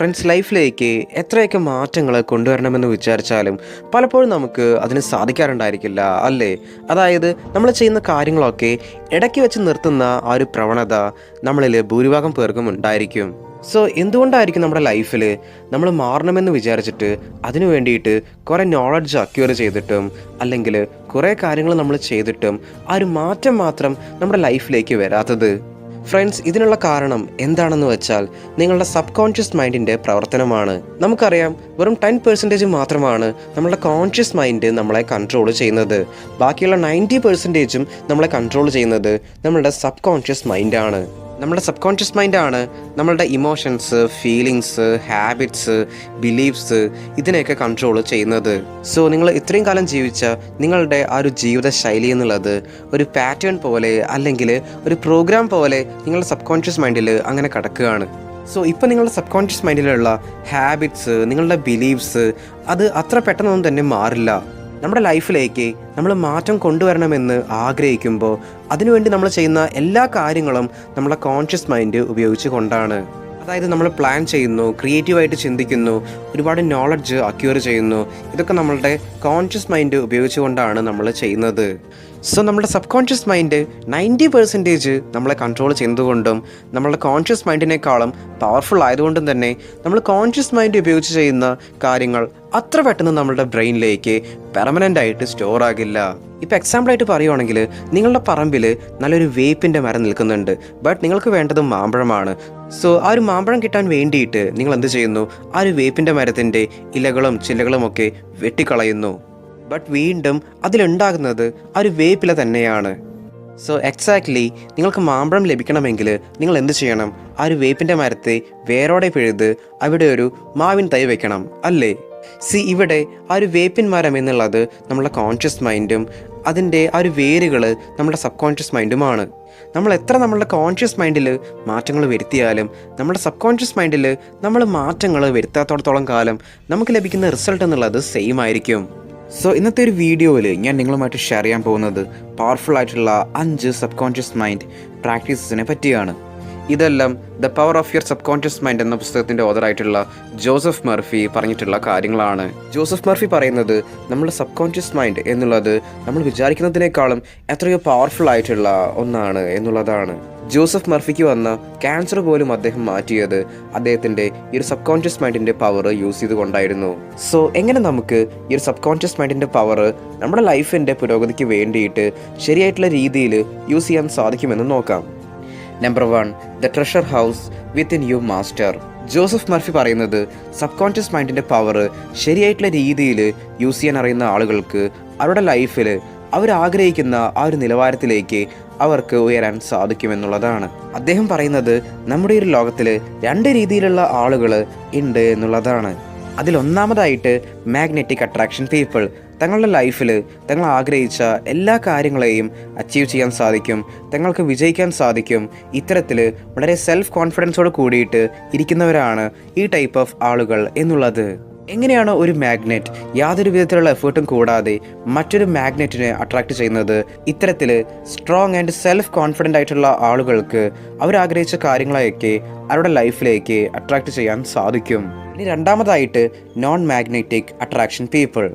Friends ലൈഫിലേക്ക് എത്രയൊക്കെ മാറ്റങ്ങൾ കൊണ്ടുവരണമെന്ന് വിചാരിച്ചാലും പലപ്പോഴും നമുക്ക് അതിന് സാധിക്കാറുണ്ടായിരിക്കില്ല അല്ലേ? അതായത് നമ്മൾ ചെയ്യുന്ന കാര്യങ്ങളൊക്കെ ഇടയ്ക്ക് വെച്ച് നിർത്തുന്ന ആ ഒരു പ്രവണത നമ്മളിൽ ഭൂരിഭാഗം പേർക്കും ഉണ്ടായിരിക്കും. സോ എന്തുകൊണ്ടായിരിക്കും നമ്മുടെ ലൈഫിൽ നമ്മൾ മാറണമെന്ന് വിചാരിച്ചിട്ട് അതിനു വേണ്ടിയിട്ട് കുറേ നോളജ് അക്യൂർ ചെയ്തിട്ടും അല്ലെങ്കിൽ കുറേ കാര്യങ്ങൾ നമ്മൾ ചെയ്തിട്ടും ആ ഒരു മാറ്റം മാത്രം നമ്മുടെ ലൈഫിലേക്ക് വരാത്തത്? ഫ്രണ്ട്സ് ഇതിനുള്ള കാരണം എന്താണെന്ന് വെച്ചാൽ നിങ്ങളുടെ സബ് കോൺഷ്യസ് മൈൻഡിന്റെ പ്രവർത്തനമാണ്. നമുക്കറിയാം വെറും ടെൻ പെർസെന്റേജ് മാത്രമാണ് നമ്മുടെ കോൺഷ്യസ് മൈൻഡ് നമ്മളെ കൺട്രോൾ ചെയ്യുന്നത്. ബാക്കിയുള്ള നയന്റി പെർസെന്റേജും നമ്മളെ കൺട്രോൾ ചെയ്യുന്നത് നമ്മളുടെ സബ് കോൺഷ്യസ് മൈൻഡാണ് നമ്മുടെ സബ് കോൺഷ്യസ് മൈൻഡാണ് നമ്മളുടെ ഇമോഷൻസ് ഫീലിങ്സ് ഹാബിറ്റ്സ് ബിലീഫ്സ് ഇതിനെയൊക്കെ കൺട്രോൾ ചെയ്യുന്നത്. സോ നിങ്ങൾ ഇത്രയും കാലം ജീവിച്ച നിങ്ങളുടെ ആ ഒരു ജീവിത ശൈലി എന്നുള്ളത് ഒരു പാറ്റേൺ പോലെ അല്ലെങ്കിൽ ഒരു പ്രോഗ്രാം പോലെ നിങ്ങളുടെ സബ് കോൺഷ്യസ് മൈൻഡിൽ അങ്ങനെ കിടക്കുകയാണ്. സോ ഇപ്പം നിങ്ങളുടെ സബ് കോൺഷ്യസ് മൈൻഡിലുള്ള ഹാബിറ്റ്സ് നിങ്ങളുടെ ബിലീഫ്സ് അത് അത്ര പെട്ടെന്നൊന്നും തന്നെ മാറില്ല. നമ്മുടെ ലൈഫിലേക്ക് നമ്മൾ മാറ്റം കൊണ്ടുവരണമെന്ന് ആഗ്രഹിക്കുമ്പോൾ അതിനുവേണ്ടി നമ്മൾ ചെയ്യുന്ന എല്ലാ കാര്യങ്ങളും നമ്മളെ കോൺഷ്യസ് മൈൻഡ് ഉപയോഗിച്ച് കൊണ്ടാണ് അതായത് നമ്മൾ പ്ലാൻ ചെയ്യുന്നു ക്രിയേറ്റീവായിട്ട് ചിന്തിക്കുന്നു ഒരുപാട് നോളജ് അക്യൂർ ചെയ്യുന്നു. ഇതൊക്കെ നമ്മളുടെ കോൺഷ്യസ് മൈൻഡ് ഉപയോഗിച്ചുകൊണ്ടാണ് നമ്മൾ ചെയ്യുന്നത്. സോ നമ്മുടെ subconscious mind ninety percentage നമ്മളെ കൺട്രോൾ ചെയ്യുന്നതുകൊണ്ടും നമ്മളുടെ കോൺഷ്യസ് മൈൻഡിനേക്കാളും പവർഫുൾ ആയതുകൊണ്ടും തന്നെ നമ്മൾ കോൺഷ്യസ് മൈൻഡ് ഉപയോഗിച്ച് ചെയ്യുന്ന കാര്യങ്ങൾ അത്ര പെട്ടെന്ന് നമ്മളുടെ ബ്രെയിനിലേക്ക് പെർമനന്റ് ആയിട്ട് സ്റ്റോർ ആകില്ല. ഇപ്പോൾ എക്സാമ്പിളായിട്ട് പറയുവാണെങ്കിൽ നിങ്ങളുടെ പറമ്പിൽ നല്ലൊരു വേപ്പിന്റെ മരം നിൽക്കുന്നുണ്ട്. ബട്ട് നിങ്ങൾക്ക് വേണ്ടത് മാമ്പഴമാണ്. സോ ആ ഒരു മാമ്പഴം കിട്ടാൻ വേണ്ടിയിട്ട് നിങ്ങൾ എന്ത് ചെയ്യുന്നു? ആ ഒരു വേപ്പിന്റെ മരത്തിന്റെ ഇലകളും ചില്ലകളും ഒക്കെ വെട്ടിക്കളയുന്നു. ബട്ട് വീണ്ടും അതിലുണ്ടാകുന്നത് ആ ഒരു വേപ്പില തന്നെയാണ്. സോ എക്സാക്ട്ലി നിങ്ങൾക്ക് മാമ്പഴം ലഭിക്കണമെങ്കിൽ നിങ്ങൾ എന്ത് ചെയ്യണം? ആ ഒരു വേപ്പിന്റെ മരത്തെ വേരോടെ പിഴുത് അവിടെ ഒരു മാവിൻ തൈ വെക്കണം അല്ലേ? സി ഇവിടെ ആ ഒരു വേപ്പിൻ മരം എന്നുള്ളത് നമ്മുടെ കോൺഷ്യസ് മൈൻഡും അതിന്റെ ആ ഒരു വേരുകൾ നമ്മുടെ സബ് കോൺഷ്യസ് മൈൻഡുമാണ് നമ്മൾ എത്ര നമ്മളുടെ കോൺഷ്യസ് മൈൻഡിൽ മാറ്റങ്ങൾ വരുത്തിയാലും നമ്മുടെ സബ് കോൺഷ്യസ് മൈൻഡിൽ നമ്മൾ മാറ്റങ്ങൾ വരുത്താത്തോടത്തോളം കാലം നമുക്ക് ലഭിക്കുന്ന റിസൾട്ട് എന്നുള്ളത് സെയിം ആയിരിക്കും. സോ ഇന്നത്തെ ഒരു വീഡിയോയിൽ ഞാൻ നിങ്ങളുമായിട്ട് ഷെയർ ചെയ്യാൻ പോകുന്നത് പവർഫുൾ ആയിട്ടുള്ള അഞ്ച് സബ് കോൺഷ്യസ് മൈൻഡ് പ്രാക്ടീസസിനെ പറ്റിയാണ്. ഇതെല്ലാം the power of your subconscious mind എന്ന പുസ്തകത്തിന്റെ ഓതറായിട്ടുള്ള ജോസഫ് മർഫി പറഞ്ഞിട്ടുള്ള കാര്യങ്ങളാണ്. ജോസഫ് മർഫി പറയുന്നത് നമ്മുടെ സബ് കോൺഷ്യസ് മൈൻഡ് എന്നുള്ളത് നമ്മൾ വിചാരിക്കുന്നതിനേക്കാളും എത്രയോ പവർഫുൾ ആയിട്ടുള്ള ഒന്നാണ് എന്നുള്ളതാണ്. ജോസഫ് മർഫിക്ക് വന്ന ക്യാൻസർ പോലും അദ്ദേഹം മാറ്റിയത് അദ്ദേഹത്തിന്റെ ഈ ഒരു സബ് കോൺഷ്യസ് മൈൻഡിന്റെ പവർ യൂസ് ചെയ്തുകൊണ്ടായിരുന്നു. സോ എങ്ങനെ നമുക്ക് ഈ ഒരു സബ് കോൺഷ്യസ് മൈൻഡിന്റെ പവർ നമ്മുടെ ലൈഫിന്റെ പുരോഗതിക്ക് വേണ്ടിയിട്ട് ശരിയായിട്ടുള്ള രീതിയിൽ യൂസ് ചെയ്യാൻ സാധിക്കുമെന്ന് നോക്കാം. Number one the treasure house within you master Joseph Murphy പറയുന്നത് സബ് കോൺഷ്യസ് മൈൻഡിന്റെ പവർ ശരിയായിട്ടുള്ള രീതിയിൽ യൂസ് ചെയ്യാൻ അറിയുന്ന ആളുകൾക്ക് അവരുടെ ലൈഫിൽ അവരാഗ്രഹിക്കുന്ന ആ ഒരു നിലവാരത്തിലേക്ക് അവർക്ക് ഉയരാൻ സാധിക്കുമെന്നുള്ളതാണ്. അദ്ദേഹം പറയുന്നത് നമ്മുടെ ഒരു ലോകത്തിൽ രണ്ട് രീതിയിലുള്ള ആളുകൾ ഉണ്ട് എന്നുള്ളതാണ്. അതിലൊന്നാമതായിട്ട് മാഗ്നറ്റിക് അട്രാക്ഷൻ പീപ്പിൾ തങ്ങളുടെ ലൈഫിൽ തങ്ങൾ ആഗ്രഹിച്ച എല്ലാ കാര്യങ്ങളെയും അച്ചീവ് ചെയ്യാൻ സാധിക്കും തങ്ങൾക്ക് വിജയിക്കാൻ സാധിക്കും. ഇത്തരത്തിൽ വളരെ സെൽഫ് കോൺഫിഡൻസോട് കൂടിയിട്ട് ഇരിക്കുന്നവരാണ് ഈ ടൈപ്പ് ഓഫ് ആളുകൾ എന്നുള്ളത്. എങ്ങനെയാണോ ഒരു മാഗ്നറ്റ് യാതൊരു വിധത്തിലുള്ള എഫേർട്ടും കൂടാതെ മറ്റൊരു മാഗ്നറ്റിനെ അട്രാക്ട് ചെയ്യുന്നത്? ഇത്തരത്തിൽ സ്ട്രോങ് ആൻഡ് സെൽഫ് കോൺഫിഡന്റ് ആയിട്ടുള്ള ആളുകൾക്ക് അവരാഗ്രഹിച്ച കാര്യങ്ങളെയൊക്കെ അവരുടെ ലൈഫിലേക്ക് അട്രാക്ട് ചെയ്യാൻ സാധിക്കും. ഇനി രണ്ടാമതായിട്ട് നോൺ മാഗ്നറ്റിക് അട്രാക്ഷൻ പീപ്പിൾ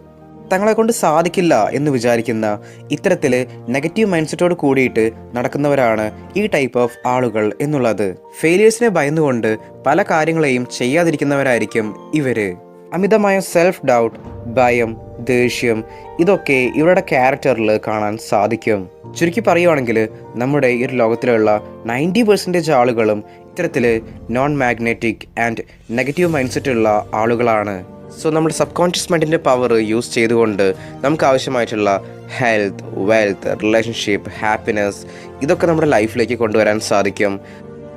തങ്ങളെ കൊണ്ട് സാധിക്കില്ല എന്ന് വിചാരിക്കുന്ന ഇത്തരത്തിൽ നെഗറ്റീവ് മൈൻഡ് സെറ്റോട് കൂടിയിട്ട് നടക്കുന്നവരാണ് ഈ ടൈപ്പ് ഓഫ് ആളുകൾ എന്നുള്ളത്. ഫെയിലിയേഴ്സിനെ ഭയന്നുകൊണ്ട് പല കാര്യങ്ങളെയും ചെയ്യാതിരിക്കുന്നവരായിരിക്കും ഇവർ. അമിതമായ സെൽഫ് ഡൗട്ട് ഭയം ദേഷ്യം ഇതൊക്കെ ഇവരുടെ ക്യാരക്ടറിൽ കാണാൻ സാധിക്കും. ചുരുക്കി പറയുവാണെങ്കിൽ നമ്മുടെ ഈ ലോകത്തിലുള്ള നയന്റി പെർസെന്റേജ് ആളുകളും ഇത്തരത്തിൽ non magnetic and negative mindset ഉള്ള ആളുകളാണ്. സോ നമ്മുടെ സബ് കോൺഷ്യസ് മൈൻഡിന്റെ പവർ യൂസ് ചെയ്തുകൊണ്ട് നമുക്ക് ആവശ്യമായിട്ടുള്ള ഹെൽത്ത് വെൽത്ത് റിലേഷൻഷിപ്പ് ഹാപ്പിനെസ് ഇതൊക്കെ നമ്മുടെ ലൈഫിലേക്ക് കൊണ്ടുവരാൻ സാധിക്കും.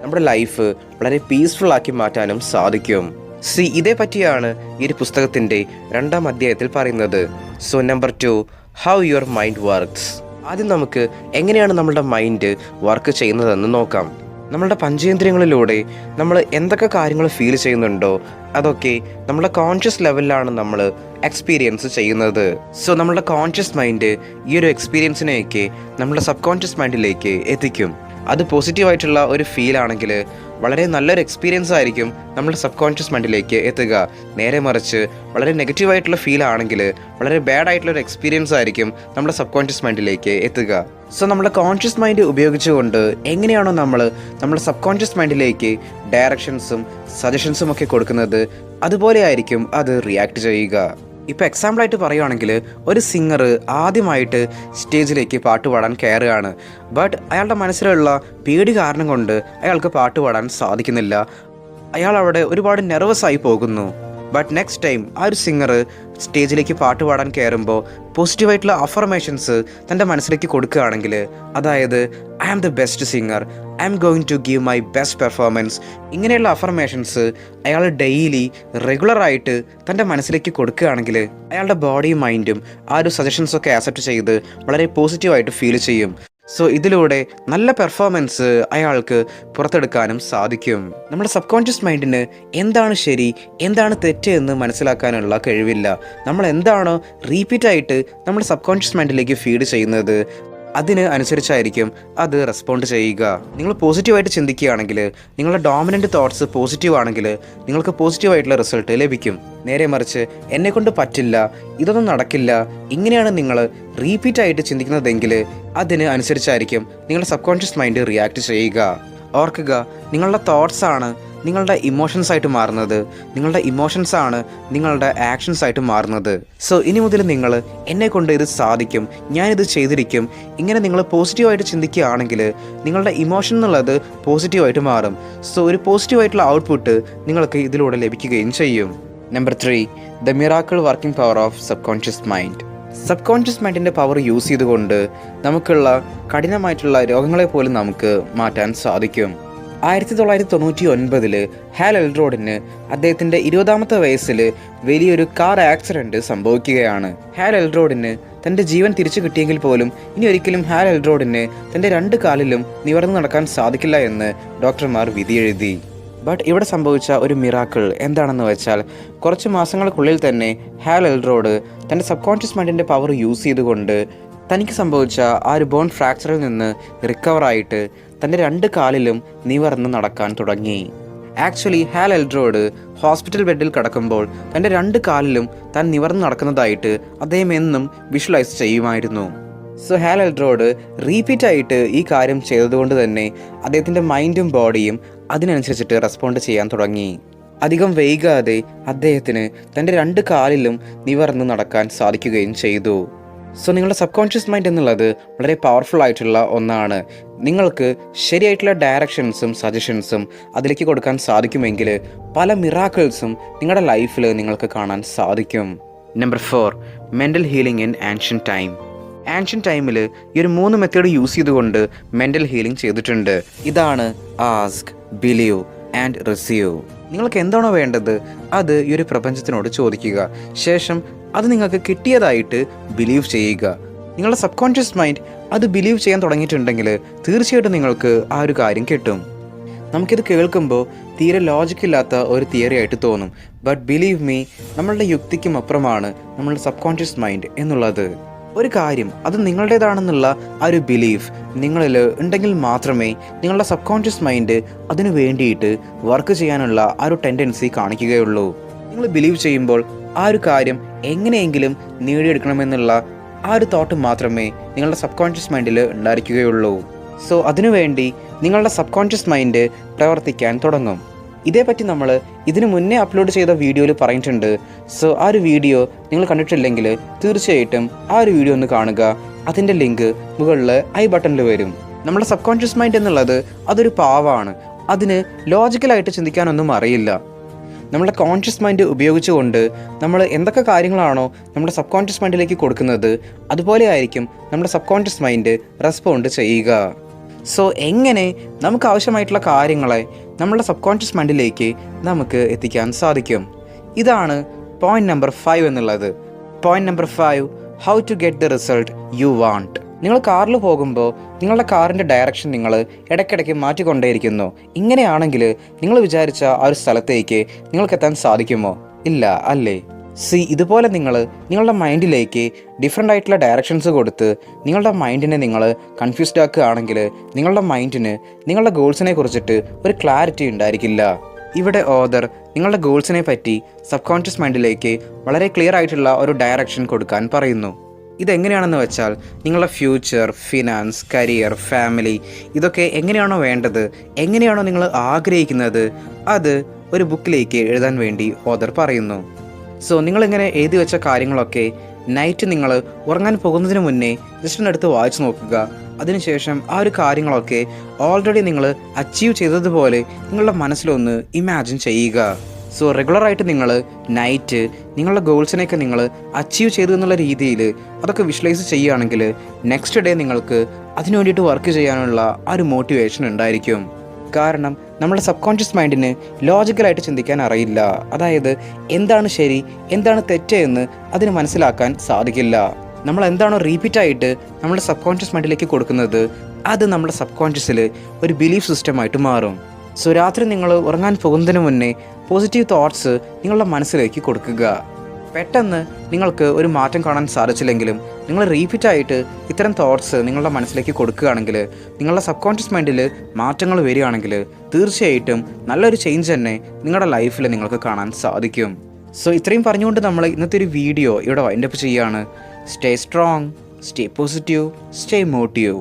നമ്മുടെ ലൈഫ് വളരെ പീസ്ഫുൾ ആക്കി മാറ്റാനും സാധിക്കും. സി ഇതേ പറ്റിയാണ് ഈ ഒരു പുസ്തകത്തിന്റെ രണ്ടാം അധ്യായത്തിൽ പറയുന്നത്. So number two how your mind works ആദ്യം നമുക്ക് എങ്ങനെയാണ് നമ്മളുടെ മൈൻഡ് വർക്ക് ചെയ്യുന്നതെന്ന് നോക്കാം. നമ്മളുടെ പഞ്ചേന്ദ്രിയങ്ങളിലൂടെ നമ്മൾ എന്തൊക്കെ കാര്യങ്ങൾ ഫീൽ ചെയ്യുന്നുണ്ടോ അതൊക്കെ നമ്മുടെ കോൺഷ്യസ് ലെവലിലാണ് നമ്മൾ എക്സ്പീരിയൻസ് ചെയ്യുന്നത്. സോ നമ്മുടെ കോൺഷ്യസ് മൈൻഡ് ഈ ഒരു എക്സ്പീരിയൻസിനെയൊക്കെ നമ്മുടെ സബ് കോൺഷ്യസ് മൈൻഡിലേക്ക് എത്തിക്കും. അത് പോസിറ്റീവായിട്ടുള്ള ഒരു ഫീൽ ആണെങ്കിൽ വളരെ നല്ലൊരു എക്സ്പീരിയൻസ് ആയിരിക്കും നമ്മുടെ സബ് കോൺഷ്യസ് മൈൻഡിലേക്ക് എത്തുക. നേരെ മറിച്ച് വളരെ നെഗറ്റീവായിട്ടുള്ള ഫീൽ ആണെങ്കിൽ വളരെ ബാഡ് ആയിട്ടുള്ള ഒരു എക്സ്പീരിയൻസ് ആയിരിക്കും നമ്മുടെ സബ് കോൺഷ്യസ് മൈൻഡിലേക്ക് എത്തുക. സോ നമ്മുടെ കോൺഷ്യസ് മൈൻഡ് ഉപയോഗിച്ചുകൊണ്ട് എങ്ങനെയാണോ നമ്മൾ നമ്മുടെ സബ് കോൺഷ്യസ് മൈൻഡിലേക്ക് ഡയറക്ഷൻസും സജഷൻസും ഒക്കെ കൊടുക്കുന്നത് അതുപോലെ ആയിരിക്കും അത് റിയാക്ട് ചെയ്യുക. ഇപ്പോൾ എക്സാമ്പിളായിട്ട് പറയുവാണെങ്കിൽ ഒരു സിംഗർ ആദ്യമായിട്ട് സ്റ്റേജിലേക്ക് പാട്ട് പാടാൻ കയറുകയാണ്. ബട്ട് അയാളുടെ മനസ്സിലുള്ള പേടി കാരണം കൊണ്ട് അയാൾക്ക് പാട്ട് പാടാൻ സാധിക്കുന്നില്ല. അയാൾ അവിടെ ഒരുപാട് നെർവസ് ആയി പോകുന്നു. ബട്ട് നെക്സ്റ്റ് ടൈം ആ ഒരു സിംഗർ സ്റ്റേജിലേക്ക് പാട്ട് പാടാൻ കയറുമ്പോൾ പോസിറ്റീവായിട്ടുള്ള അഫർമേഷൻസ് തന്റെ മനസ്സിലേക്ക് കൊടുക്കുകയാണെങ്കിൽ അതായത് I am the best singer I am going to give my best performance ഇങ്ങനെയുള്ള അഫർമേഷൻസ് അയാൾ ഡെയിലി റെഗുലറായിട്ട് തന്റെ മനസ്സിലേക്ക് കൊടുക്കുകയാണെങ്കിൽ അയാളുടെ ബോഡിയും മൈൻഡും ആ ഒരു സജഷൻസൊക്കെ ആക്സെപ്റ്റ് ചെയ്ത് വളരെ പോസിറ്റീവായിട്ട് ഫീൽ ചെയ്യും. സോ ഇതിലൂടെ നല്ല പെർഫോമൻസ് അയാൾക്ക് പുറത്തെടുക്കാനും സാധിക്കും. നമ്മുടെ സബ് കോൺഷ്യസ് മൈൻഡിന് എന്താണ് ശരി എന്താണ് തെറ്റ് എന്ന് മനസ്സിലാക്കാനുള്ള കഴിവില്ല. നമ്മൾ എന്താണോ റിപ്പീറ്റ് ആയിട്ട് നമ്മുടെ സബ് കോൺഷ്യസ് മൈൻഡിലേക്ക് ഫീഡ് ചെയ്യുന്നത്. അതിന് അനുസരിച്ചായിരിക്കും അത് റെസ്പോണ്ട് ചെയ്യുക. നിങ്ങൾ പോസിറ്റീവായിട്ട് ചിന്തിക്കുകയാണെങ്കിൽ നിങ്ങളുടെ ഡോമിനന്റ് തോട്ട്സ് പോസിറ്റീവ് ആണെങ്കിൽ നിങ്ങൾക്ക് പോസിറ്റീവായിട്ടുള്ള റിസൾട്ട് ലഭിക്കും. നേരെ മറിച്ച് എന്നെക്കൊണ്ട് പറ്റില്ല ഇതൊന്നും നടക്കില്ല ഇങ്ങനെയാണ് നിങ്ങൾ റീപ്പീറ്റ് ആയിട്ട് ചിന്തിക്കുന്നതെങ്കിൽ അതിന് അനുസരിച്ചായിരിക്കും നിങ്ങളുടെ സബ് കോൺഷ്യസ് മൈൻഡ് റിയാക്ട് ചെയ്യുക. ഓർക്കുക നിങ്ങളുടെ തോട്ട്സാണ് നിങ്ങളുടെ ഇമോഷൻസ് ആയിട്ട് മാറുന്നത്. നിങ്ങളുടെ ഇമോഷൻസ് ആണ് നിങ്ങളുടെ ആക്ഷൻസ് ആയിട്ട് മാറുന്നത്. സോ ഇനി മുതൽ നിങ്ങൾ എന്നെ കൊണ്ട് ഇത് സാധിക്കും. ഞാനിത് ചെയ്തിരിക്കും. ഇങ്ങനെ നിങ്ങൾ പോസിറ്റീവായിട്ട് ചിന്തിക്കുകയാണെങ്കിൽ നിങ്ങളുടെ ഇമോഷൻ എന്നുള്ളത് പോസിറ്റീവായിട്ട് മാറും. സോ ഒരു പോസിറ്റീവായിട്ടുള്ള ഔട്ട്പുട്ട് നിങ്ങൾക്ക് ഇതിലൂടെ ലഭിക്കുകയും ചെയ്യും. Number three the miracle working power of subconscious mind subconscious മൈൻഡിന്റെ power use ചെയ്തുകൊണ്ട് നമുക്കുള്ള കഠിനമായിട്ടുള്ള രോഗങ്ങളെ പോലും നമുക്ക് മാറ്റാൻ സാധിക്കും. ആയിരത്തി തൊള്ളായിരത്തി തൊണ്ണൂറ്റി ഒൻപതിൽ ഹാൽ എൽറോഡിന് അദ്ദേഹത്തിന്റെ ഇരുപതാമത്തെ വയസ്സിൽ വലിയൊരു കാർ ആക്സിഡന്റ് സംഭവിക്കുകയാണ്. ഹാൽ എൽറോഡിന് തന്റെ ജീവൻ തിരിച്ചു കിട്ടിയെങ്കിൽ പോലും ഇനി ഒരിക്കലും ഹാൽ എൽറോഡിന് തന്റെ രണ്ട് കാലിലും നിവർന്നു നടക്കാൻ സാധിക്കില്ല എന്ന് ഡോക്ടർമാർ വിധിയെഴുതി. ബട്ട് ഇവിടെ സംഭവിച്ച ഒരു മിറാക്കിൾ എന്താണെന്ന് വെച്ചാൽ കുറച്ച് മാസങ്ങൾക്കുള്ളിൽ തന്നെ ഹാൽ എൽറോഡ് തന്റെ സബ് കോൺഷ്യസ് മൈൻഡിന്റെ പവർ യൂസ് ചെയ്തുകൊണ്ട് തനിക്ക് സംഭവിച്ച ആ ഒരു ബോൺ ഫ്രാക്ചറിൽ നിന്ന് റിക്കവറായിട്ട് തന്റെ രണ്ട് കാലിലും നിവർന്ന് നടക്കാൻ തുടങ്ങി. ആക്ച്വലി ഹാൽ എൽഡ്രോഡ് ഹോസ്പിറ്റൽ ബെഡിൽ കിടക്കുമ്പോൾ തന്റെ രണ്ട് കാലിലും താൻ നിവർന്ന് നടക്കുന്നതായിട്ട് അദ്ദേഹം എന്നും വിഷ്വലൈസ് ചെയ്യുമായിരുന്നു. സോ ഹാൽ എൽഡ്രോഡ് റീപ്പീറ്റ് ആയിട്ട് ഈ കാര്യം ചെയ്തതുകൊണ്ട് തന്നെ അദ്ദേഹത്തിന്റെ മൈൻഡും ബോഡിയും അതിനനുസരിച്ചിട്ട് റെസ്പോണ്ട് ചെയ്യാൻ തുടങ്ങി. അധികം വൈകാതെ അദ്ദേഹത്തിന് തന്റെ രണ്ട് കാലിലും നിവർന്ന് നടക്കാൻ സാധിക്കുകയും ചെയ്തു. സോ നിങ്ങളുടെ സബ് കോൺഷ്യസ് മൈൻഡ് എന്നുള്ളത് വളരെ പവർഫുൾ ആയിട്ടുള്ള ഒന്നാണ്. നിങ്ങൾക്ക് ശരിയായിട്ടുള്ള ഡയറക്ഷൻസും സജഷൻസും അതിലേക്ക് കൊടുക്കാൻ സാധിക്കുമെങ്കിൽ പല മിറാക്കിൾസും നിങ്ങളുടെ ലൈഫിൽ നിങ്ങൾക്ക് കാണാൻ സാധിക്കും. Number four mental healing in ancient time ancient ടൈമിൽ ഈ ഒരു മൂന്ന് മെത്തേഡ് യൂസ് ചെയ്തുകൊണ്ട് മെന്റൽ ഹീലിംഗ് ചെയ്തിട്ടുണ്ട്. ഇതാണ് ആസ്ക് ബിലീവ് ആൻഡ് റിസീവ് നിങ്ങൾക്ക് എന്താണോ വേണ്ടത് അത് ഈ ഒരു പ്രപഞ്ചത്തിനോട് ചോദിക്കുക. ശേഷം അത് നിങ്ങൾക്ക് കിട്ടിയതായിട്ട് ബിലീവ് ചെയ്യുക. നിങ്ങളുടെ സബ് കോൺഷ്യസ് മൈൻഡ് അത് ബിലീവ് ചെയ്യാൻ തുടങ്ങിയിട്ടുണ്ടെങ്കിൽ തീർച്ചയായിട്ടും നിങ്ങൾക്ക് ആ ഒരു കാര്യം കിട്ടും. നമുക്കിത് കേൾക്കുമ്പോൾ തീരെ ലോജിക്കില്ലാത്ത ഒരു തിയറി ആയിട്ട് തോന്നും. ബട്ട് ബിലീവ് മീ നമ്മളുടെ യുക്തിക്കും അപ്പുറമാണ് നമ്മളുടെ സബ് കോൺഷ്യസ് മൈൻഡ് എന്നുള്ളത്. ഒരു കാര്യം അത് നിങ്ങളുടേതാണെന്നുള്ള ആ ഒരു ബിലീഫ് നിങ്ങളിൽ ഉണ്ടെങ്കിൽ മാത്രമേ നിങ്ങളുടെ സബ് കോൺഷ്യസ് മൈൻഡ് അതിനു വേണ്ടിയിട്ട് വർക്ക് ചെയ്യാനുള്ള ആ ഒരു ടെൻഡൻസി കാണിക്കുകയുള്ളൂ. നിങ്ങൾ ബിലീവ് ചെയ്യുമ്പോൾ ആ ഒരു കാര്യം എങ്ങനെയെങ്കിലും നേടിയെടുക്കണമെന്നുള്ള ആ ഒരു തോട്ട് മാത്രമേ നിങ്ങളുടെ സബ് കോൺഷ്യസ് മൈൻഡിൽ ഉണ്ടായിരിക്കുകയുള്ളൂ. സോ അതിനുവേണ്ടി നിങ്ങളുടെ സബ് കോൺഷ്യസ് മൈൻഡ് പ്രവർത്തിക്കാൻ തുടങ്ങും. ഇതേപ്പറ്റി നമ്മൾ ഇതിനു മുന്നേ അപ്ലോഡ് ചെയ്ത വീഡിയോയിൽ പറഞ്ഞിട്ടുണ്ട്. സോ ആ ഒരു വീഡിയോ നിങ്ങൾ കണ്ടിട്ടില്ലെങ്കിൽ തീർച്ചയായിട്ടും ആ ഒരു വീഡിയോ ഒന്ന് കാണുക. അതിന്റെ ലിങ്ക് മുകളിൽ ഐ ബട്ടണിൽ വരും. നമ്മുടെ സബ് കോൺഷ്യസ് മൈൻഡ് എന്നുള്ളത് അതൊരു പാവാണ്. അതിന് ലോജിക്കലായിട്ട് ചിന്തിക്കാനൊന്നും അറിയില്ല. നമ്മുടെ കോൺഷ്യസ് മൈൻഡ് ഉപയോഗിച്ചുകൊണ്ട് നമ്മൾ എന്തൊക്കെ കാര്യങ്ങളാണോ നമ്മുടെ സബ് കോൺഷ്യസ് മൈൻഡിലേക്ക് കൊടുക്കുന്നത് അതുപോലെ ആയിരിക്കും നമ്മുടെ സബ് കോൺഷ്യസ് മൈൻഡ് റെസ്പോണ്ട് ചെയ്യുക. സോ എങ്ങനെ നമുക്ക് ആവശ്യമായിട്ടുള്ള കാര്യങ്ങളെ നമ്മുടെ സബ് കോൺഷ്യസ് മൈൻഡിലേക്ക് നമുക്ക് എത്തിക്കാൻ സാധിക്കും? ഇതാണ് പോയിന്റ് നമ്പർ ഫൈവ് എന്നുള്ളത്. Point number five how to get the result you want നിങ്ങൾ കാറിൽ പോകുമ്പോൾ നിങ്ങളുടെ കാറിന്റെ ഡയറക്ഷൻ നിങ്ങൾ ഇടയ്ക്കിടയ്ക്ക് മാറ്റിക്കൊണ്ടേയിരിക്കുന്നു. ഇങ്ങനെയാണെങ്കിൽ നിങ്ങൾ വിചാരിച്ച ആ ഒരു സ്ഥലത്തേക്ക് നിങ്ങൾക്ക് എത്താൻ സാധിക്കുമോ? ഇല്ല അല്ലേ? സി ഇതുപോലെ നിങ്ങൾ നിങ്ങളുടെ മൈൻഡിലേക്ക് ഡിഫറെന്റ് ആയിട്ടുള്ള ഡയറക്ഷൻസ് കൊടുത്ത് നിങ്ങളുടെ മൈൻഡിനെ നിങ്ങൾ കൺഫ്യൂസ്ഡ് ആക്കുകയാണെങ്കിൽ നിങ്ങളുടെ മൈൻഡിന് നിങ്ങളുടെ ഗോൾസിനെ കുറിച്ചിട്ട് ഒരു ക്ലാരിറ്റി ഉണ്ടായിരിക്കില്ല. ഇവിടെ ഓദർ നിങ്ങളുടെ ഗോൾസിനെ പറ്റി സബ് കോൺഷ്യസ് മൈൻഡിലേക്ക് വളരെ ക്ലിയർ ആയിട്ടുള്ള ഒരു ഡയറക്ഷൻ കൊടുക്കാൻ പറയുന്നു. ഇതെങ്ങനെയാണെന്ന് വെച്ചാൽ നിങ്ങളുടെ ഫ്യൂച്ചർ ഫിനാൻസ് കരിയർ ഫാമിലി ഇതൊക്കെ എങ്ങനെയാണോ വേണ്ടത് എങ്ങനെയാണോ നിങ്ങൾ ആഗ്രഹിക്കുന്നത് അത് ഒരു ബുക്കിലേക്ക് എഴുതാൻ വേണ്ടി ഓദർ പറയുന്നു. സോ നിങ്ങളിങ്ങനെ എഴുതി വെച്ച കാര്യങ്ങളൊക്കെ നൈറ്റ് നിങ്ങൾ ഉറങ്ങാൻ പോകുന്നതിന് മുന്നേ ജസ്റ്റ് ഒന്ന് എടുത്ത് വായിച്ചു നോക്കുക. അതിനുശേഷം ആ ഒരു കാര്യങ്ങളൊക്കെ ഓൾറെഡി നിങ്ങൾ അച്ചീവ് ചെയ്തതുപോലെ നിങ്ങളുടെ മനസ്സിലൊന്ന് ഇമാജിൻ ചെയ്യുക. സോ റെഗുലറായിട്ട് നിങ്ങൾ നൈറ്റ് നിങ്ങളുടെ ഗോൾസിനെയൊക്കെ നിങ്ങൾ അച്ചീവ് ചെയ്തു എന്നുള്ള രീതിയിൽ അതൊക്കെ വിഷ്വലൈസ് ചെയ്യുകയാണെങ്കിൽ നെക്സ്റ്റ് ഡേ നിങ്ങൾക്ക് അതിനു വേണ്ടിയിട്ട് വർക്ക് ചെയ്യാനുള്ള ആ ഒരു മോട്ടിവേഷൻ ഉണ്ടായിരിക്കും. കാരണം നമ്മുടെ സബ് കോൺഷ്യസ് മൈൻഡിന് ലോജിക്കലായിട്ട് ചിന്തിക്കാൻ അറിയില്ല. അതായത് എന്താണ് ശരി എന്താണ് തെറ്റ് എന്ന് അതിന് മനസ്സിലാക്കാൻ സാധിക്കില്ല. നമ്മൾ എന്താണോ റീപ്പീറ്റായിട്ട് നമ്മുടെ സബ് കോൺഷ്യസ് മൈൻഡിലേക്ക് കൊടുക്കുന്നത് അത് നമ്മുടെ സബ് കോൺഷ്യസിൽ ഒരു ബിലീഫ് സിസ്റ്റമായിട്ട് മാറും. സോ രാത്രി നിങ്ങൾ ഉറങ്ങാൻ പോകുന്നതിന് മുന്നേ പോസിറ്റീവ് തോട്ട്സ് നിങ്ങളുടെ മനസ്സിലേക്ക് കൊടുക്കുക. പെട്ടെന്ന് നിങ്ങൾക്ക് ഒരു മാറ്റം കാണാൻ സാധിച്ചില്ലെങ്കിലും നിങ്ങൾ റീഫിറ്റ് ആയിട്ട് ഇത്തരം തോട്ട്സ് നിങ്ങളുടെ മനസ്സിലേക്ക് കൊടുക്കുകയാണെങ്കിൽ നിങ്ങളുടെ സബ് കോൺഷ്യസ് മൈൻഡിൽ മാറ്റങ്ങൾ വരികയാണെങ്കിൽ തീർച്ചയായിട്ടും നല്ലൊരു ചേഞ്ച് തന്നെ നിങ്ങളുടെ ലൈഫിൽ നിങ്ങൾക്ക് കാണാൻ സാധിക്കും. സോ ഇത്രയും പറഞ്ഞുകൊണ്ട് നമ്മൾ ഇന്നത്തെ ഒരു വീഡിയോ ഇവിടെ വൈൻഡപ്പ് ചെയ്യുകയാണ്. Stay strong stay positive stay motive